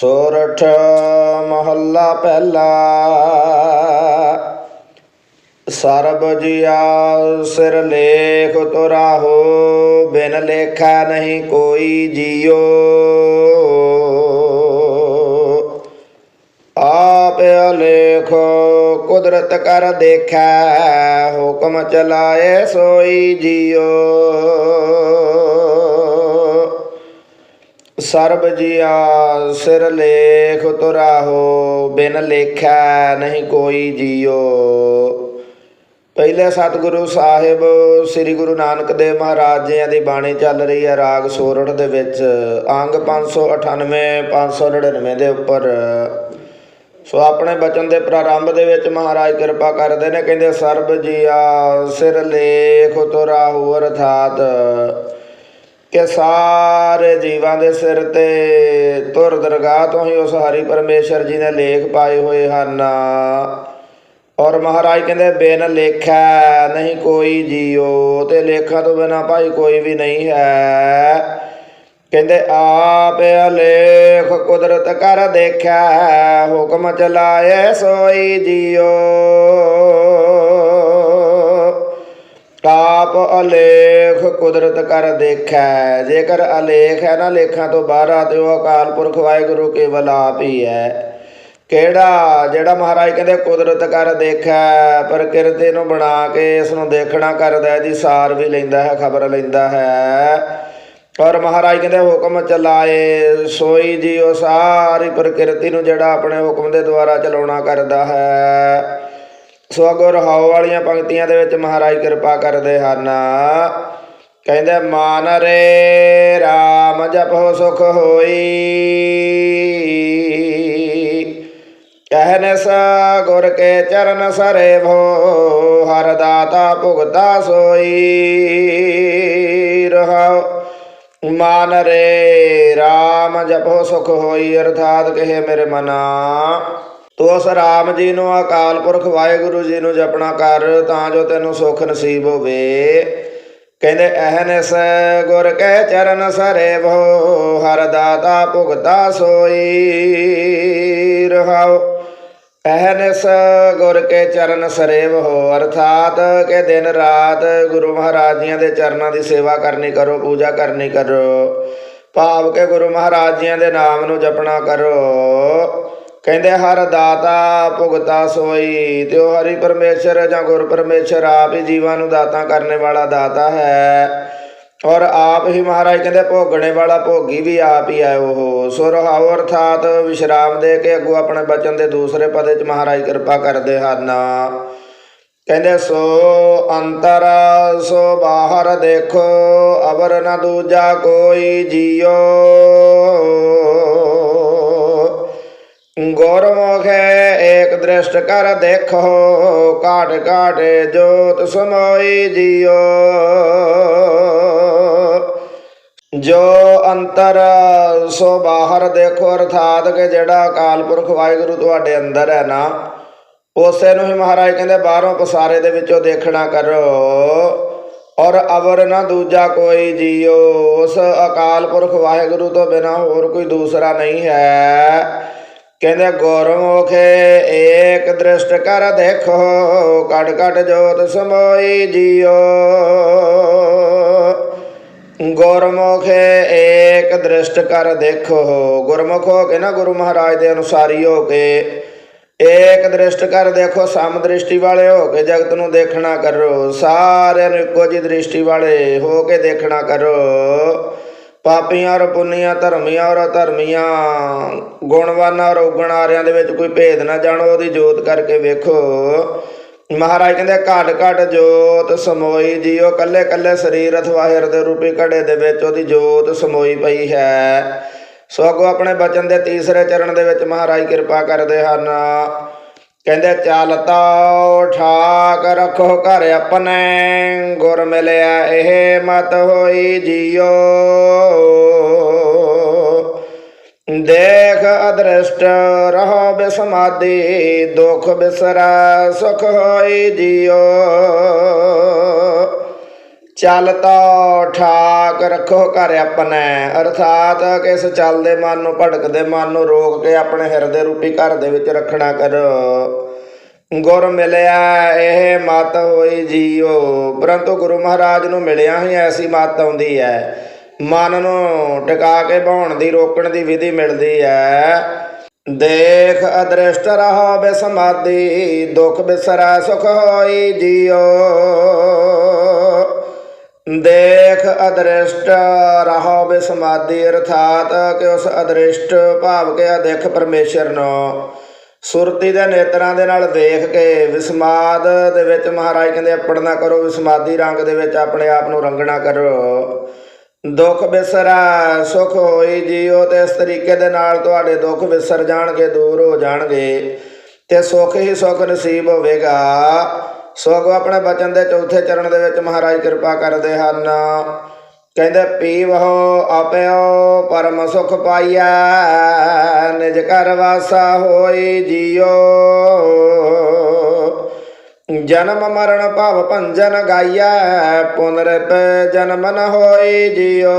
ਸੋਰਠ ਮਹੱਲਾ ਪਹਿਲਾ। ਸਰਬ ਜੀਆ ਸਿਰ ਲੇਖ ਤੁਰਾਹੋ ਬਿਨ ਲੇਖਾ ਨਹੀਂ ਕੋਈ ਜੀਓ। ਆਪ ਅਲੇਖ ਕੁਦਰਤ ਕਰ ਦੇਖੈ, ਹੁਕਮ ਚਲਾਏ ਸੋਈ ਜੀਓ। ਸਰਬ ਜੀਆ ਸਿਰ ਲੇਖ ਤੁਰਾਹੋ, ਬਿਨ ਲੇਖੈ ਨਹੀਂ ਕੋਈ ਜੀਓ। ਪਹਿਲੇ ਸਤਿਗੁਰੂ ਸਾਹਿਬ ਸ੍ਰੀ ਗੁਰੂ ਨਾਨਕ ਦੇਵ ਮਹਾਰਾਜ ਜੀਆਂ ਦੀ ਬਾਣੀ ਚੱਲ ਰਹੀ ਹੈ ਰਾਗ ਸੋਰਠ ਦੇ ਵਿੱਚ, ਅੰਗ 598 599 ਦੇ ਉੱਪਰ। ਸੋ ਆਪਣੇ ਬਚਨ ਦੇ ਪ੍ਰਾਰੰਭ ਦੇ ਵਿੱਚ ਮਹਾਰਾਜ ਕਿਰਪਾ ਕਰਦੇ ਨੇ, ਕਹਿੰਦੇ ਸਰਬ ਜੀਆ ਸਿਰ ਲੇਖ ਤੁਰਾਹੂ ਅਰਥਾਤ। ਕਿ ਸਾਰੇ ਜੀਵਾਂ ਦੇ ਸਿਰ ਤੇ ਤੁਰ ਦਰਗਾਹ ਤੋਂ ਹੀ ਉਸ ਹਰੀ ਪਰਮੇਸ਼ਰ ਜੀ ਨੇ ਲੇਖ ਪਾਏ ਹੋਏ ਹਨ। ਔਰ ਮਹਾਰਾਜ ਕਹਿੰਦੇ, ਬਿਨ ਲੇਖਾ ਨਹੀਂ ਕੋਈ ਜੀਓ, ਤੇ ਲੇਖਾਂ ਤੋਂ ਬਿਨਾ ਭਾਈ ਕੋਈ ਵੀ ਨਹੀਂ ਹੈ। ਕਹਿੰਦੇ, ਆਪ ਅਲੇਖ ਕੁਦਰਤ ਕਰ ਦੇਖਿਆ ਹੁਕਮ ਚਲਾਏ ਸੋਈ ਜੀਓ। ਆਪ ਅਲੇਖ ਕੁਦਰਤ ਕਰ ਦੇਖੈ, ਜੇਕਰ ਅਲੇਖ ਹੈ ਨਾ ਲੇਖਾਂ ਤੋਂ ਬਾਹਰ ਆ, ਤੇ ਉਹ ਅਕਾਲ ਪੁਰਖ ਵਾਹਿਗੁਰੂ ਕੇਵਲ ਆਪ ਹੀ ਹੈ। ਕਿਹੜਾ? ਜਿਹੜਾ ਮਹਾਰਾਜ ਕਹਿੰਦੇ, ਕੁਦਰਤ ਕਰ ਦੇਖੈ ਪ੍ਰਕਿਰਤੀ ਨੂੰ ਬਣਾ ਕੇ ਇਸ ਨੂੰ ਦੇਖਣਾ ਕਰਦਾ ਹੈ ਜੀ ਸਾਰ ਵੀ ਲੈਂਦਾ ਹੈ, ਖਬਰ ਲੈਂਦਾ ਹੈ। ਔਰ ਮਹਾਰਾਜ ਕਹਿੰਦੇ, ਹੁਕਮ ਚਲਾਏ, ਸੋਈ ਜੀ ਉਹ ਸਾਰੀ ਪ੍ਰਕਿਰਤੀ ਨੂੰ ਜਿਹੜਾ ਆਪਣੇ ਹੁਕਮ ਦੇ ਦੁਆਰਾ ਚਲਾਉਣਾ ਕਰਦਾ ਹੈ। ਸੋ ਅਗੋ ਵਾਲੀਆਂ ਪੰਕਤੀਆਂ ਦੇ ਵਿੱਚ ਮਹਾਰਾਜ ਕਿਰਪਾ ਕਰਦੇ ਹਨ। ਕਹਿੰਦੇ, ਮਾਨ ਰੇ RAM ਜਪੋ ਸੁਖ ਹੋਈ। ਕਹਿਨ ਸਾ ਗੁਰ ਕੇ ਚਰਨ ਸਰੇ ਭੋ ਹਰ ਦਾਤਾ ਭੁਗਤਾ ਸੋਈ। ਰਹਾਉ, ਮਾਨ ਰੇ RAM ਜਪੋ ਸੁਖ ਹੋਈ, ਅਰਥਾਤ ਕਹੇ ਮੇਰੇ ਮਨਾ। ਉਸ ਰਾਮ ਜੀ ਨੂੰ ਅਕਾਲ ਪੁਰਖ, ਵਾਹਿਗੁਰੂ ਜੀ ਨੂੰ ਜਪਣਾ ਕਰ, ਤਾਂ ਜੋ ਤੈਨੂੰ ਸੁਖ ਨਸੀਬ ਹੋਵੇ। ਕਹਿੰਦੇ ਅਹਨਿਸ ਗੁਰ ਕੈ ਚਰਨ ਸਰੇ ਭੋ ਹਰ ਦਾਤਾ ਭੁਗਤਾ ਸੋਈ ਰਹਾਉ। ਅਹਨਿਸ ਗੁਰ ਕੇ ਚਰਨ ਸਰੇਵ ਹੋ ਅਰਥਾਤ ਕਿ ਦਿਨ ਰਾਤ ਗੁਰੂ ਮਹਾਰਾਜ ਜੀਆਂ ਦੇ ਚਰਨਾਂ ਦੀ ਸੇਵਾ ਕਰਨੀ ਕਰੋ, ਪੂਜਾ ਕਰਨੀ ਕਰੋ। ਭਾਵ ਕਿ ਗੁਰੂ ਮਹਾਰਾਜ ਜੀਆਂ ਦੇ ਨਾਮ ਨੂੰ ਜਪਣਾ ਕਰੋ। ਕਹਿੰਦੇ ਹਰ ਦਾਤਾ ਭੁਗਤਾ ਸੋਈ ਤੇ ਉਹ ਹਰੀ ਪਰਮੇਸ਼ਰ ਜਾਂ ਗੁਰ ਪਰਮੇਸ਼ਰ, ਆਪ ਹੀ ਜੀਵਾਂ ਨੂੰ ਦਾਤਾ ਕਰਨੇ ਵਾਲਾ ਦਾਤਾ ਹੈ। ਔਰ ਆਪ ਹੀ ਮਹਾਰਾਜ ਕਹਿੰਦੇ ਭੋਗਣੇ ਵਾਲਾ ਭੋਗੀ ਵੀ ਆਪ ਹੀ ਹੈ ਉਹ। ਸੋ ਅਰਥਾਤ ਵਿਸ਼ਰਾਮ ਦੇ ਕੇ ਅੱਗੋਂ ਆਪਣੇ ਬਚਨ ਦੇ ਦੂਸਰੇ ਪਦੇ ਚ ਮਹਾਰਾਜ ਕਿਰਪਾ ਕਰਦੇ ਹਨ। ਕਹਿੰਦੇ ਸੋ ਅੰਤਰ, ਸੋ ਬਾਹਰ ਦੇਖੋ, ਅਵਰ ਨਾ ਦੂਜਾ ਕੋਈ ਜੀਓ। ਦ੍ਰਿਸ਼ਟ ਕਰ ਦੇਖੋ, ਕਾਟ ਕਾਟ ਜੋਤ ਸਮੋਈ ਜਿਓ ਜੋ ਅੰਤਰ ਸੋ ਬਾਹਰ ਦੇਖੋ, ਅਰਥਾਤ ਕਿ ਜਿਹੜਾ ਅਕਾਲ ਪੁਰਖ ਵਾਹਿਗੁਰੂ ਤੁਹਾਡੇ ਅੰਦਰ ਹੈ ਨਾ, ਉਸੇ ਨੂੰ ਹੀ ਮਹਾਰਾਜ ਕਹਿੰਦੇ ਬਾਹਰੋਂ ਪਸਾਰੇ ਦੇ ਵਿੱਚੋਂ ਦੇਖਣਾ ਕਰੋ। ਔਰ ਅਵਰ ਨਾ ਦੂਜਾ ਕੋਈ ਜੀਓ ਉਸ ਅਕਾਲ ਪੁਰਖ ਵਾਹਿਗੁਰੂ ਤੋਂ ਬਿਨਾ ਹੋਰ ਕੋਈ ਦੂਸਰਾ ਨਹੀਂ ਹੈ। ਕਹਿੰਦੇ ਗੁਰਮੁਖ ਏਕ ਦ੍ਰਿਸ਼ਟ ਕਰ ਦੇਖੋ ਕੜ ਕੜ ਜੋਤ ਸਮੋਈ ਜਿਓ। ਗੁਰਮੁਖ ਏਕ ਦ੍ਰਿਸ਼ਟ ਕਰ ਦੇਖੋ। ਗੁਰਮੁਖ ਹੋ ਕੇ ਨਾ ਗੁਰੂ ਮਹਾਰਾਜ ਦੇ ਅਨੁਸਾਰੀ ਹੋ ਕੇ, ਏਕ ਦ੍ਰਿਸ਼ਟ ਕਰ ਦੇਖੋ, ਸਮ ਦ੍ਰਿਸ਼ਟੀ ਵਾਲੇ ਹੋ ਕੇ ਜਗਤ ਨੂੰ ਦੇਖਣਾ ਕਰੋ। ਸਾਰਿਆਂ ਨੂੰ ਇੱਕੋ ਜਿਹੀ ਦ੍ਰਿਸ਼ਟੀ ਵਾਲੇ ਹੋ ਕੇ ਦੇਖਣਾ ਕਰੋ। ਪਾਪੀਆਂ ਔਰ ਪੁੰਨੀਆਂ, ਧਰਮੀਆਂ ਔਰ ਅਧਰਮੀਆਂ, ਗੁਣਵਾਨਾਂ ਔਰ ਔਗਣਾਰਿਆਂ ਦੇ ਵਿੱਚ ਕੋਈ ਭੇਦ ਨਾ ਜਾਣੋ, ਉਹਦੀ ਜੋਤ ਕਰਕੇ ਵੇਖੋ। ਮਹਾਰਾਜ ਕਹਿੰਦੇ, ਘਟ ਘਟ ਜੋਤ ਸਮੋਈ ਜੀਓ, ਕੱਲੇ ਕੱਲੇ ਸਰੀਰ ਅਥਵਾ ਹਿਰਦੇ ਰੂਪੀ ਘੜੇ ਦੇ ਵਿੱਚ ਉਹਦੀ ਜੋਤ ਸਮੋਈ ਪਈ ਹੈ। ਸੋ ਅੱਗੋਂ ਆਪਣੇ ਬਚਨ ਦੇ ਤੀਸਰੇ ਚਰਨ ਦੇ ਵਿੱਚ ਮਹਾਰਾਜ ਕਿਰਪਾ ਕਰਦੇ ਹਨ। ਕਹਿੰਦੇ ਚੱਲ ਤਾ ਠਾਕ ਰੱਖੋ ਘਰ ਆਪਣੇ, ਗੁਰ ਮਿਲਿਆ ਇਹ ਮਤ ਹੋਈ ਜੀਓ। ਦੇਖ ਅਦ੍ਰਿਸ਼ਟ ਰਹੋ ਬਿਸਮਾਦੀ, ਦੁਖ ਬਿਸਰਾ ਸੁਖ ਹੋਈ ਜਿਉ ਚੱਲ ਤਾ ਠਾਕ ਰੱਖੋ ਘਰ ਆਪਣਾ, ਅਰਥਾਤ ਕਿਸ ਚੱਲਦੇ ਮਨ ਨੂੰ ਭਟਕਦੇ ਮਨ ਨੂੰ ਰੋਕ ਕੇ ਆਪਣੇ ਹਿਰਦੇ ਰੂਪੀ ਘਰ ਦੇ ਵਿੱਚ ਰੱਖਣਾ ਕਰੋ। ਗੁਰ ਮਿਲਿਆ, ਇਹ ਮਤ ਹੋਈ ਜੀਓ। ਪਰੰਤੂ ਗੁਰੂ ਮਹਾਰਾਜ ਨੂੰ ਮਿਲਿਆ ਹੀ ਐਸੀ ਮਤ ਆਉਂਦੀ ਹੈ ਮਨ ਨੂੰ ਟਿਕਾ ਕੇ ਬਾਉਣ ਦੀ, ਰੋਕਣ ਦੀ ਵਿਧੀ ਮਿਲਦੀ ਹੈ ਦੇਖ ਅਦ੍ਰਿਸ਼ਟ ਰਹੋ ਬਿਸਮਾਦੀ, ਦੁਖ ਬਿਸਰਾ ਸੁਖ ਹੋਈ ਜੀਓ। ਦੇਖ ਅਦ੍ਰਿਸ਼ਟ, ਰਹੋ ਬਿਸਮਾਦੀ, ਅਰਥਾਤ ਕਿ ਉਸ ਅਦ੍ਰਿਸ਼ਟ ਭਾਵ ਕੇ ਅਦਿਖ ਪਰਮੇਸ਼ਰ ਨੂੰ। ਸੁਰਤੀ ਦੇ ਨੇਤਰਾਂ ਦੇ ਨਾਲ ਦੇਖ ਕੇ ਵਿਸਮਾਦ ਦੇ ਵਿੱਚ ਮਹਾਰਾਜ ਕਹਿੰਦੇ ਅਪੜਨਾ ਕਰੋ, ਵਿਸਮਾਦੀ ਰੰਗ ਦੇ ਵਿੱਚ ਆਪਣੇ ਆਪ ਨੂੰ ਰੰਗਣਾ ਕਰੋ। ਦੁੱਖ ਵਿਸਰਾ ਸੁਖ ਹੋਈ ਜੀਓ ਤੇ ਇਸ ਤਰੀਕੇ ਦੇ ਨਾਲ ਤੁਹਾਡੇ ਦੁੱਖ ਵਿਸਰ ਜਾਣਗੇ, ਦੂਰ ਹੋ ਜਾਣਗੇ ਤੇ ਸੁਖ ਹੀ ਸੁਖ ਨਸੀਬ ਹੋਵੇਗਾ। ਸਗੋਂ ਆਪਣੇ ਬਚਨ ਦੇ ਚੌਥੇ ਚਰਨ ਦੇ ਵਿੱਚ ਮਹਾਰਾਜ ਕਿਰਪਾ ਕਰਦੇ ਹਨ। ਕਹਿੰਦੇ, ਪੀਵਹੁ ਆਪਿਓ ਪਰਮ ਸੁਖ ਪਾਈਐ, ਨਿਜ ਘਰ ਵਾਸਾ ਹੋਈ ਜੀਓ। ਜਨਮ ਮਰਨ ਭਵ ਭੰਜਨ ਗਾਈਐ ਪੁਨਰਪ ਜਨਮ ਨ ਹੋਈ ਜੀਓ।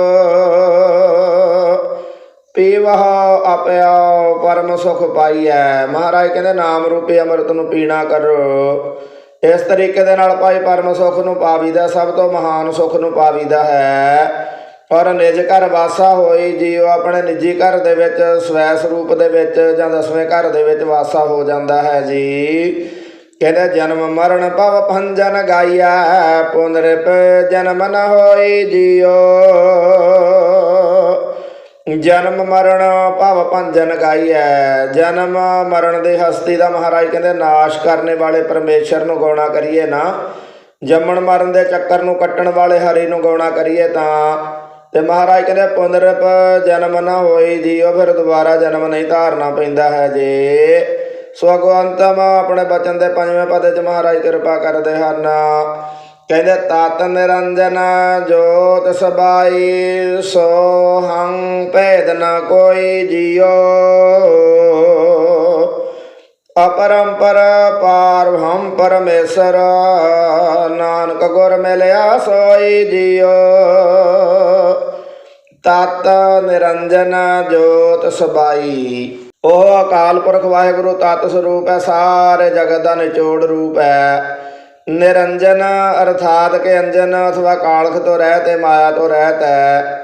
ਪੀਵਹ ਆਪਿਓ ਪਰਮ ਸੁਖ ਪਾਈਐ। ਮਹਾਰਾਜ ਕਹਿੰਦੇ, ਨਾਮ ਰੂਪੀ ਅੰਮ੍ਰਿਤ ਨੂੰ ਪੀਣਾ ਕਰੋ। ਇਸ ਤਰੀਕੇ ਦੇ ਨਾਲ ਭਾਈ ਪਰਮ ਸੁਖ ਨੂੰ ਪਾਵੀਦਾ, ਸਭ ਤੋਂ ਮਹਾਨ ਸੁਖ ਨੂੰ ਪਾਵੀਦਾ ਹੈ। ਔਰ ਨਿਜ ਘਰ ਵਾਸਾ ਹੋਈ ਜੀਓ ਆਪਣੇ ਨਿੱਜੀ ਘਰ ਦੇ ਵਿੱਚ, ਸਵੈ ਸਰੂਪ ਦੇ ਵਿੱਚ ਜਾਂ ਦਸਵੇਂ ਘਰ ਦੇ ਵਿੱਚ ਵਾਸਾ ਹੋ ਜਾਂਦਾ ਹੈ ਜੀ। ਕਹਿੰਦੇ, ਜਨਮ ਮਰਨ ਭਵ ਭੰਜਨ ਗਾਈਆ ਪੁਨਰਪ ਜਨਮ ਨ ਹੋਈ ਜੀਓ। ਜਨਮ ਮਰਨ ਭਵ ਭੰਜਨ ਗਾਈਐ। ਜਨਮ ਮਰਨ ਦੇ ਹਸਤੀ ਦਾ ਮਹਾਰਾਜ ਕਹਿੰਦੇ, ਨਾਸ਼ ਕਰਨੇ ਵਾਲੇ ਪਰਮੇਸ਼ਰ ਨੂੰ ਗਾਉਣਾ ਕਰੀਏ ਨਾ। ਜੰਮਣ ਮਰਨ ਦੇ ਚੱਕਰ ਨੂੰ ਕੱਟਣ ਵਾਲੇ ਹਰੀ ਨੂੰ ਗਾਉਣਾ ਕਰੀਏ ਤਾਂ। ਤੇ ਮਹਾਰਾਜ ਕਹਿੰਦੇ ਪੁਨਰਪ ਜਨਮ ਨਾ ਹੋਈ ਜੀਓ ਫਿਰ ਦੁਬਾਰਾ ਜਨਮ ਨਹੀਂ ਧਾਰਨਾ ਪੈਂਦਾ ਹੈ ਜੇ। ਸੋ ਅਗਵੰਤਮ ਆਪਣੇ ਬਚਨ ਦੇ ਪੰਜਵੇਂ ਪਦ ਚ ਮਹਾਰਾਜ ਕਿਰਪਾ ਕਰਦੇ ਹਨ। ਕਹਿੰਦੇ ਤਤ ਨਿਰੰਜਨ ਜੋਤ ਸਬਾਈ ਸੋ ਹੰ ਭੇਦ ਨ ਕੋਈ ਜਿਉ। ਅਪਰੰਪਰ ਪਾਰ ਪਰਮੇਸ਼ਰ, ਨਾਨਕ ਗੁਰ ਮਿਲਿਆ ਸੋਈ ਜਿਉ। ਤਤ ਨਿਰੰਜਨ ਜੋਤ ਸਬਾਈ। ਉਹ ਅਕਾਲ ਪੁਰਖ ਵਾਹਿਗੁਰੂ ਤਤ ਸਰੂਪ ਹੈ, ਸਾਰੇ ਜਗਤ ਦਾ ਨਿਚੋੜ ਰੂਪ ਹੈ। ਨਿਰੰਜਨ ਅਰਥਾਤ ਕਿ ਅੰਜਨ ਅਥਵਾ ਕਾਲਖ ਤੋਂ ਰਹਿਤ ਹੈ ਮਾਇਆ ਤੋਂ ਰਹਿਤ ਹੈ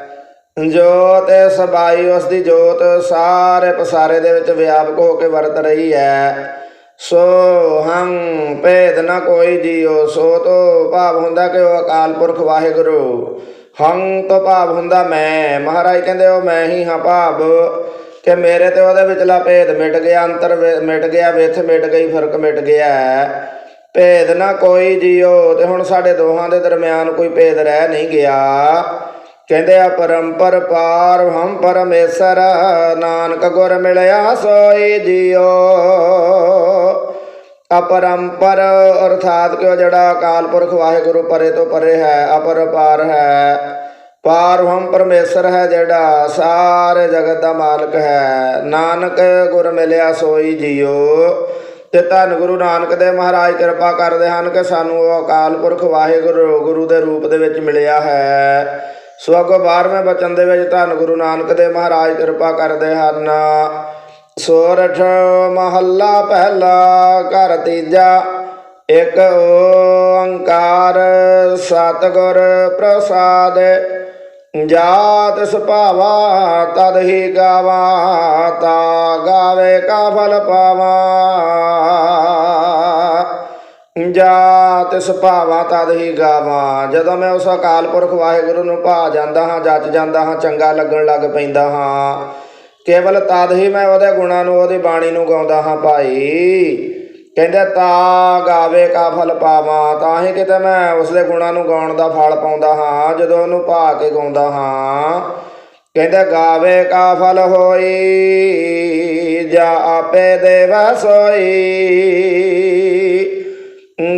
ਜੋਤ ਸਬਾਈ, ਉਸ ਦੀ ਜੋਤ ਸਾਰੇ ਪਸਾਰੇ ਦੇ ਵਿੱਚ ਵਿਆਪਕ ਹੋ ਕੇ ਵਰਤ ਰਹੀ ਹੈ ਸੋ ਹੰ ਭੇਦ ਨਾ ਕੋਈ ਜੀਓ, ਸੋ ਤੋਂ ਭਾਵ ਹੁੰਦਾ ਕਿ ਉਹ ਅਕਾਲ ਪੁਰਖ ਵਾਹਿਗੁਰੂ। ਹੰ ਤੋਂ ਭਾਵ ਹੁੰਦਾ ਮੈਂ। ਮਹਾਰਾਜ ਕਹਿੰਦੇ ਉਹ ਮੈਂ ਹੀ ਹਾਂ ਭਾਵ। ਕਿ ਮੇਰੇ ਤੇ ਉਹਦੇ ਵਿਚਲਾ ਭੇਦ ਮਿਟ ਗਿਆ, ਅੰਤਰ ਮਿਟ ਗਿਆ, ਵਿਥ ਮਿਟ ਗਈ, ਫ਼ਰਕ ਮਿਟ ਗਿਆ। ਭੇਦ ਨਾ ਕੋਈ ਜੀਓ। ਤੇ ਹੁਣ ਸਾਡੇ ਦੋਹਾਂ ਦੇ ਦਰਮਿਆਨ ਕੋਈ ਭੇਦ ਰਹਿ ਨਹੀਂ ਗਿਆ। ਕਹਿੰਦੇ ਆ ਪਰੰਪਰ ਪਾਰ ਹਮ ਪਰਮੇਸ਼ਰ, ਨਾਨਕ ਗੁਰ ਮਿਲਿਆ ਸੋਈ ਜੀਓ। ਅਪਰੰਪਰ, ਅਰਥਾਤ ਕਿ ਜਿਹੜਾ ਅਕਾਲ ਪੁਰਖ ਵਾਹਿਗੁਰੂ ਪਰੇ ਤੋਂ ਪਰੇ ਹੈ, ਅਪਰਪਾਰ ਹੈ। ਪਾਰ ਹਮ ਪਰਮੇਸ਼ਰ ਹੈ ਜਿਹੜਾ, ਸਾਰੇ ਜਗਤ ਦਾ ਮਾਲਕ ਹੈ। ਨਾਨਕ ਗੁਰ ਮਿਲਿਆ ਸੋਈ ਜੀਓ। ਤੇ ਧੰਨ ਗੁਰੂ ਨਾਨਕ ਦੇਵ ਮਹਾਰਾਜ ਕਿਰਪਾ ਕਰਦੇ ਹਨ ਕਿ ਸਾਨੂੰ ਉਹ ਅਕਾਲ ਪੁਰਖ ਵਾਹਿਗੁਰੂ ਗੁਰੂ ਦੇ ਰੂਪ ਦੇ ਵਿੱਚ ਮਿਲਿਆ ਹੈ। ਸੋ ਅੱਗੋਂ 12ਵੇਂ ਬਚਨ ਦੇ ਵਿੱਚ ਧੰਨ ਗੁਰੂ ਨਾਨਕ ਦੇਵ ਮਹਾਰਾਜ ਕਿਰਪਾ ਕਰਦੇ ਹਨ। ਸੋਰਠ ਮਹੱਲਾ ਪਹਿਲਾ, ਘਰ ਤੀਜਾ, ਇੱਕ ਓੰਕਾਰ, ਸਤਿਗੁਰ ਪ੍ਰਸਾਦ ਜਾਤ ਸੁਭਾਵਾ, ਤਦ ਹੀ ਗਾਵਾ, ਤਾ ਗਾਵੇ ਕਾ ਫਲ ਪਾਵਾ। ਜਾਤ ਸੁਭਾਵਾ, ਤਦ ਹੀ ਗਾਵਾਂ। ਜਦੋਂ ਮੈਂ ਉਸ ਅਕਾਲ ਪੁਰਖ ਵਾਹਿਗੁਰੂ ਨੂੰ ਭਾ ਜਾਂਦਾ ਹਾਂ, ਜੱਜ ਜਾਂਦਾ ਹਾਂ, ਚੰਗਾ ਲੱਗਣ ਲੱਗ ਪੈਂਦਾ ਹਾਂ, ਕੇਵਲ ਤਦ ਹੀ ਮੈਂ ਉਹਦੇ ਗੁਣਾਂ ਨੂੰ, ਉਹਦੀ ਬਾਣੀ ਨੂੰ ਗਾਉਂਦਾ ਹਾਂ, ਭਾਈ। ਕਹਿੰਦੇ, ਤਾ ਗਾਵੇ ਕਾ ਫਲ ਪਾਵਾਂ ਤਾਂ ਹੀ ਕਿਤੇ ਮੈਂ ਉਸਦੇ ਗੁਣਾਂ ਨੂੰ ਗਾਉਣ ਦਾ ਫਲ ਪਾਉਂਦਾ ਹਾਂ, ਜਦੋਂ ਉਹਨੂੰ ਭਾ ਕੇ ਗਾਉਂਦਾ ਹਾਂ। ਕਹਿੰਦੇ, ਗਾਵੇ ਕਾ ਫਲ ਹੋਈ, ਜਾ ਆਪੇ ਦੇਵਾ ਸੋਈ?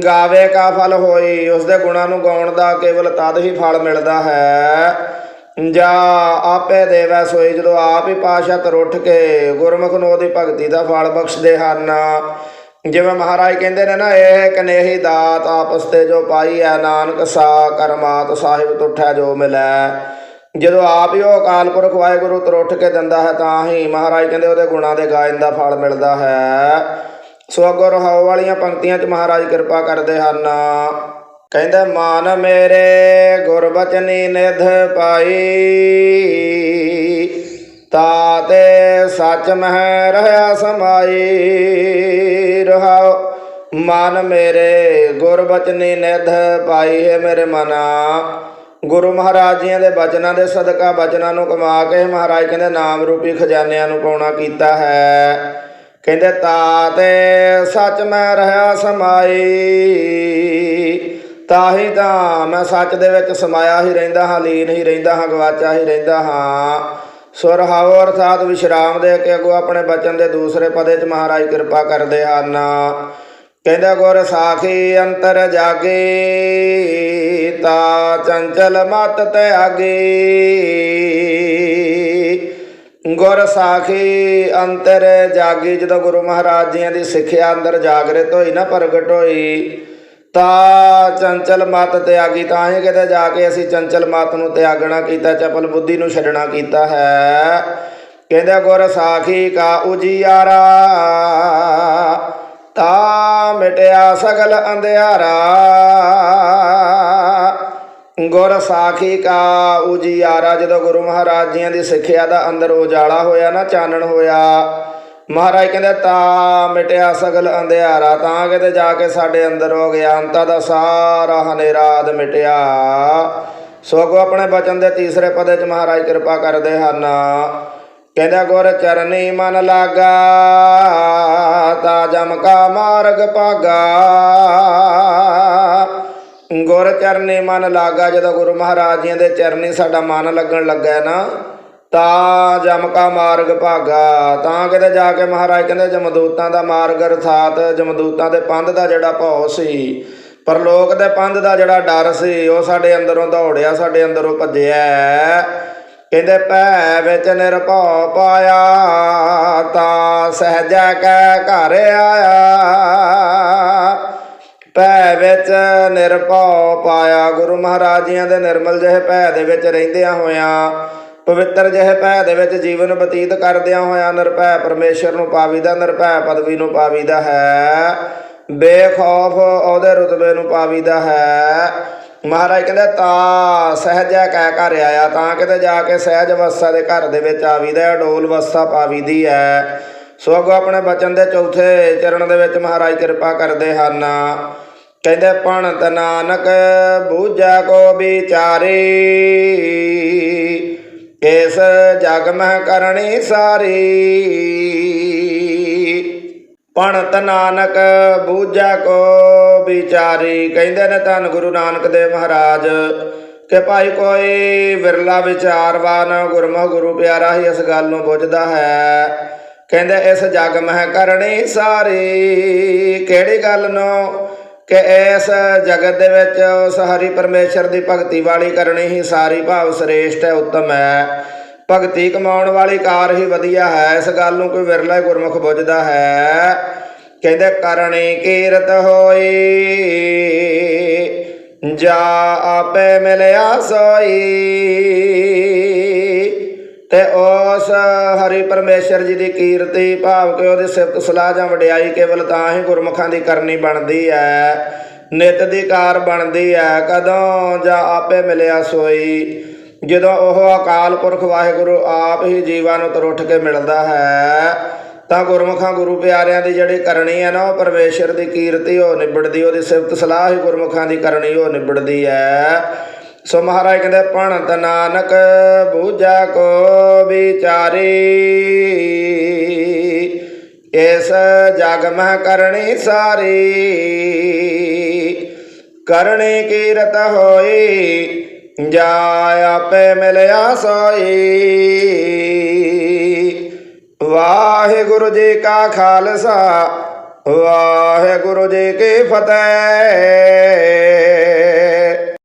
ਗਾਵੇ ਕਾ ਫਲ ਹੋਈ, ਉਸਦੇ ਗੁਣਾਂ ਨੂੰ ਗਾਉਣ ਦਾ ਕੇਵਲ ਤਦ ਹੀ ਫਲ ਮਿਲਦਾ ਹੈ, ਜਾ ਆਪੇ ਦੇਵੈ ਸੋਈ, ਜਦੋਂ ਆਪ ਹੀ ਪਾਸ਼ਾ ਤਰ ਉੱਠ ਕੇ ਗੁਰਮੁਖ ਨੂੰ ਉਹਦੀ ਭਗਤੀ ਦਾ ਫਲ ਬਖਸ਼ਦੇ ਹਨ। ਜਿਵੇਂ ਮਹਾਰਾਜ ਕਹਿੰਦੇ ਨੇ ਨਾ ਇਹ ਕਨੇਹੀ ਦਾਤ ਆਪਸ ਤੇ ਜੋ ਪਾਈ ਹੈ, ਨਾਨਕ ਸਾ ਕਰਮਾਤ ਸਾਹਿਬ ਤੁਠੈ ਜੋ ਮਿਲੈ। ਜਦੋਂ ਆਪ ਹੀ ਉਹ ਅਕਾਲ ਪੁਰਖ ਵਾਹਿਗੁਰੂ ਤਰੁੱਠ ਕੇ ਦਿੰਦਾ ਹੈ, ਤਾਂ ਹੀ ਮਹਾਰਾਜ ਕਹਿੰਦੇ ਉਹਦੇ ਗੁਣਾਂ ਦੇ ਗਾਇਨ ਦਾ ਫਲ ਮਿਲਦਾ ਹੈ। ਸੋ ਅੱਗੋਂ ਰਹਾਉ ਵਾਲੀਆਂ ਪੰਕਤੀਆਂ 'ਚ ਮਹਾਰਾਜ ਕਿਰਪਾ ਕਰਦੇ ਹਨ। ਕਹਿੰਦੇ, ਮਾਨ ਮੇਰੇ ਗੁਰਬਚਨੀ ਨਿਧ ਪਾਈ ਤਾਤੇ ਸੱਚ ਮਹਿ ਰਹਾ ਸਮਾਈ। ਰਹਾਉ ਮਨ ਮੇਰੇ ਗੁਰਬਚਨੀ ਨਿਧ ਪਾਈ ਹੈ ਮੇਰੇ ਮਨਾ। ਗੁਰੂ ਮਹਾਰਾਜ ਜੀਆਂ ਦੇ ਬਚਨਾਂ ਦੇ ਸਦਕਾ ਬਚਨਾਂ ਨੂੰ ਕਮਾ ਕੇ ਮਹਾਰਾਜ ਕਹਿੰਦੇ ਨਾਮ ਰੂਪੀ ਖਜ਼ਾਨਿਆਂ ਨੂੰ ਪਾਉਣਾ ਕੀਤਾ ਹੈ। ਕਹਿੰਦੇ ਤਾਤੇ ਸੱਚ ਮੈਂ ਰਹਾ ਸਮਾਈ, ਤਾਹੀ ਤਾਂ ਮੈਂ ਸੱਚ ਦੇ ਵਿੱਚ ਸਮਾਇਆ ਹੀ ਰਹਿੰਦਾ ਹਾਂ, ਲੀਨ ਹੀ ਰਹਿੰਦਾ ਹਾਂ, ਗਵਾਚਾ ਹੀ ਰਹਿੰਦਾ ਹਾਂ। ਸੁਰ ਹਾਵ ਅਰਥਾਤ ਵਿਸ਼ਰਾਮ ਦੇ ਕੇ ਅਗੋ ਆਪਣੇ ਬਚਨ ਦੇ ਦੂਸਰੇ ਪਦੇ ਚ ਮਹਾਰਾਜ ਕਿਰਪਾ ਕਰਦੇ ਹਨ। ਕਹਿੰਦਾ, ਗੁਰ ਸਾਖੀ ਅੰਤਰ ਜਾਗੇ, ਤਾ ਚੰਚਲ ਮਤ ਤੇ ਆਗੇ ਗੁਰ ਸਾਖੀ ਅੰਤਰ ਜਾਗੀ, ਜਦੋਂ ਗੁਰੂ ਮਹਾਰਾਜ ਜੀਆਂ ਦੀ ਸਿੱਖਿਆ ਅੰਦਰ ਜਾਗਰਤ ਹੋਈ ਨਾ ਪ੍ਰਗਟ ਹੋਈ ਤਾ ਚੰਚਲ ਮਤ ਤਿਆਗੀ, ਤਾਂ ਹੀ ਕਿਤੇ ਜਾ ਕੇ ਅਸੀਂ ਚੰਚਲ ਮਤ ਨੂੰ ਤਿਆਗਣਾ ਕੀਤਾ, ਚਪਲ ਬੁੱਧੀ ਨੂੰ ਛੱਡਣਾ ਕੀਤਾ ਹੈ। ਕਹਿੰਦੇ ਗੁਰ ਸਾਖੀ ਕਾ ਉਜੀਆਰਾ, ਤਾਂ ਮਿਟਿਆ ਸਗਲ ਅੰਧਿਆਰਾ। ਗੁਰ ਸਾਖੀ ਕਾ ਉਜੀਆਰਾ, ਜਦੋਂ ਗੁਰੂ ਮਹਾਰਾਜ ਜੀਆਂ ਦੀ ਸਿੱਖਿਆ ਦਾ ਅੰਦਰ ਉਜਾਲਾ ਹੋਇਆ ਨਾ, ਚਾਨਣ ਹੋਇਆ ਮਹਾਰਾਜ ਕਹਿੰਦੇ, ਤਾਂ ਮਿਟਿਆ ਸਗਲ ਅੰਧਿਆਰਾ, ਤਾਂ ਕਿਤੇ ਜਾ ਕੇ ਸਾਡੇ ਅੰਦਰ ਹੋ ਗਿਆ, ਅੰਤਾ ਦਾ ਸਾਰਾ ਹਨੇਰਾਦ ਮਿਟਿਆ। ਸੋ ਆਪਣੇ ਬਚਨ ਦੇ ਤੀਸਰੇ ਪਦੇ ਚ ਮਹਾਰਾਜ ਕਿਰਪਾ ਕਰਦੇ ਹਨ। ਕਹਿੰਦਾ, ਗੁਰ ਚਰਨੀ ਮਨ ਲਾਗਾ, ਤਾ ਜਮ ਕਾ ਮਾਰਗ ਭਾਗਾ। ਗੁਰ ਚਰਨੀ ਮਨ ਲਾਗਾ, ਜਦੋਂ ਗੁਰੂ ਮਹਾਰਾਜ ਜੀਆਂ ਦੇ ਚਰਨੀ ਸਾਡਾ ਮਨ ਲੱਗਣ ਲੱਗਾ ਨਾ ਤਾਂ ਜਮ ਕਾ ਮਾਰਗ ਭਾਗਾ, ਤਾਂ ਕਿਤੇ ਜਾ ਕੇ ਮਹਾਰਾਜ ਕਹਿੰਦੇ ਜਮਦੂਤਾਂ ਦਾ ਮਾਰਗ ਅਰਥਾਤ ਜਮਦੂਤਾਂ ਦੇ ਪੰਧ ਦਾ ਜਿਹੜਾ ਭੌ ਸੀ, ਪਰਲੋਕ ਦੇ ਪੰਧ ਦਾ ਜਿਹੜਾ ਡਰ ਸੀ, ਉਹ ਸਾਡੇ ਅੰਦਰੋਂ ਦੌੜਿਆ, ਸਾਡੇ ਅੰਦਰੋਂ ਭੱਜਿਆ। ਕਹਿੰਦੇ ਭੈ ਵਿੱਚ ਨਿਰਭਉ ਪਾਇਆ, ਤਾਂ ਸਹਜਾ ਕੈ ਘਰ ਆਇਆ। ਭੈ ਵਿੱਚ ਨਿਰਭਉ ਪਾਇਆ, ਗੁਰੂ ਮਹਾਰਾਜ ਜੀਆਂ ਦੇ ਨਿਰਮਲ ਜਿਹੇ ਭੈ ਦੇ ਵਿੱਚ ਰਹਿੰਦਿਆਂ ਹੋਇਆਂ ਪਵਿੱਤਰ ਜਿਹੇ ਭੈ ਦੇ ਵਿੱਚ ਜੀਵਨ ਬਤੀਤ ਕਰਦਿਆਂ ਹੋਇਆ ਨਿਰਭੈ, ਪਰਮੇਸ਼ਰ ਨੂੰ ਪਾਵੀਦਾ, ਨਿਰਭੈ ਪਦਵੀ ਨੂੰ ਪਾਵੀਦਾ ਹੈ। ਬੇਖੌਫ ਉਹਦੇ ਰੁਤਬੇ ਨੂੰ ਪਾਵੀਦਾ ਹੈ। ਮਹਾਰਾਜ ਕਹਿੰਦੇ, ਤਾਂ ਸਹਿਜੈ ਕਹਿ ਘਰ ਆਇਆ, ਤਾਂ ਕਿਤੇ ਜਾ ਕੇ ਸਹਿਜ ਅਵਸਥਾ ਦੇ ਘਰ ਦੇ ਵਿੱਚ ਆਵੀਦਾ ਅਡੋਲ ਅਵਸਥਾ ਪਾਵੀਦੀ ਹੈ। ਸੋ ਅੱਗੋਂ ਆਪਣੇ ਬਚਨ ਦੇ ਚੌਥੇ ਚਰਨ ਦੇ ਵਿੱਚ ਮਹਾਰਾਜ ਕਿਰਪਾ ਕਰਦੇ ਹਨ। ਕਹਿੰਦੇ ਪਣਤ ਨਾਨਕ ਬੂਝਾ ਕੋ ਵਿਚਾਰੇ ਇਸ ਜਗ ਮਹਿ ਕਰਨੀ ਸਾਰੀ। ਪਣਤ ਨਾਨਕ ਬੂਝਾ ਕੋ ਵਿਚਾਰੀ, ਕਹਿੰਦੇ ਨੇ ਧੰਨ ਗੁਰੂ ਨਾਨਕ ਦੇਵ ਮਹਾਰਾਜ, ਕਿ ਭਾਈ ਕੋਈ ਵਿਰਲਾ ਵਿਚਾਰਵਾਨ ਗੁਰਮੁਖ ਗੁਰੂ ਪਿਆਰਾ ਹੀ ਇਸ ਗੱਲ ਨੂੰ ਬੁੱਝਦਾ ਹੈ। ਕਹਿੰਦੇ ਇਸ ਜਗ ਮਹਿ ਕਰਨੀ ਸਾਰੀ। ਕਿਹੜੀ ਗੱਲ ਨੂੰ ਕਿ ਇਸ ਜਗਤ ਦੇ ਵਿੱਚ ਉਸ ਹਰੀ ਪਰਮੇਸ਼ਰ ਦੀ ਭਗਤੀ ਵਾਲੀ ਕਰਨੀ ਹੀ ਸਾਰੀ ਭਾਵ ਸ੍ਰੇਸ਼ਟ ਹੈ, ਉੱਤਮ ਹੈ। ਭਗਤੀ ਕਮਾਉਣ ਵਾਲੀ ਕਾਰ ਹੀ ਵਧੀਆ ਹੈ, ਇਸ ਗੱਲ ਨੂੰ ਕੋਈ ਵਿਰਲਾ ਗੁਰਮੁਖ ਬੁੱਝਦਾ ਹੈ। ਕਹਿੰਦੇ, ਕਰਨੀ ਕੀਰਤ ਹੋਈ, ਜਾ ਆਪੇ ਮਿਲਿਆ ਸੋਈ। ਤੇ ਉਸ ਹਰੀ ਪਰਮੇਸ਼ਰ ਜੀ ਦੀ ਕੀਰਤੀ ਭਾਵ ਕਿ ਉਹਦੀ ਸਿਫਤ ਸਲਾਹ ਜਾਂ ਵਡਿਆਈ ਕੇਵਲ ਤਾਂ ਹੀ ਗੁਰਮੁਖਾਂ ਦੀ ਕਰਨੀ ਬਣਦੀ ਹੈ, ਨਿਤ ਦੀ ਕਾਰ ਬਣਦੀ ਹੈ, ਕਦੋਂ ਜਾਂ ਆਪੇ ਮਿਲਿਆ ਸੋਈ। ਜਦੋਂ ਉਹ ਅਕਾਲ ਪੁਰਖ ਵਾਹਿਗੁਰੂ ਆਪ ਹੀ ਜੀਵਾਂ ਨੂੰ ਤਰੁੱਠ ਕੇ ਮਿਲਦਾ ਹੈ, ਤਾਂ ਗੁਰਮੁਖਾਂ ਗੁਰੂ ਪਿਆਰਿਆਂ ਦੀ ਜਿਹੜੀ ਕਰਨੀ ਹੈ ਨਾ, ਉਹ ਪਰਮੇਸ਼ਰ ਦੀ ਕੀਰਤੀ ਉਹ ਨਿਬੜਦੀ, ਉਹਦੀ ਸਿਫਤ ਸਲਾਹ ਹੀ ਗੁਰਮੁਖਾਂ ਦੀ ਕਰਨੀ, ਉਹ ਨਿਬੜਦੀ ਹੈ। ਸੋ ਮਹਾਰਾਜ ਕਹਿੰਦੇ ਪਣਤ ਨਾਨਕ ਬੂਝਾ ਕੋ ਵਿਚਾਰੀ। ਇਸ ਜਗ ਮਹਿ ਕਰਨੀ ਸਾਰੀ। ਕਰਨੀ ਕੀਰਤ ਹੋਈ, ਜਾ ਆਪੇ ਮਿਲਿਆ ਸੋਈ। ਵਾਹਿਗੁਰੂ ਜੀ ਕਾ ਖਾਲਸਾ, ਵਾਹਿਗੁਰੂ ਜੀ ਕੀ ਫਤਿਹ।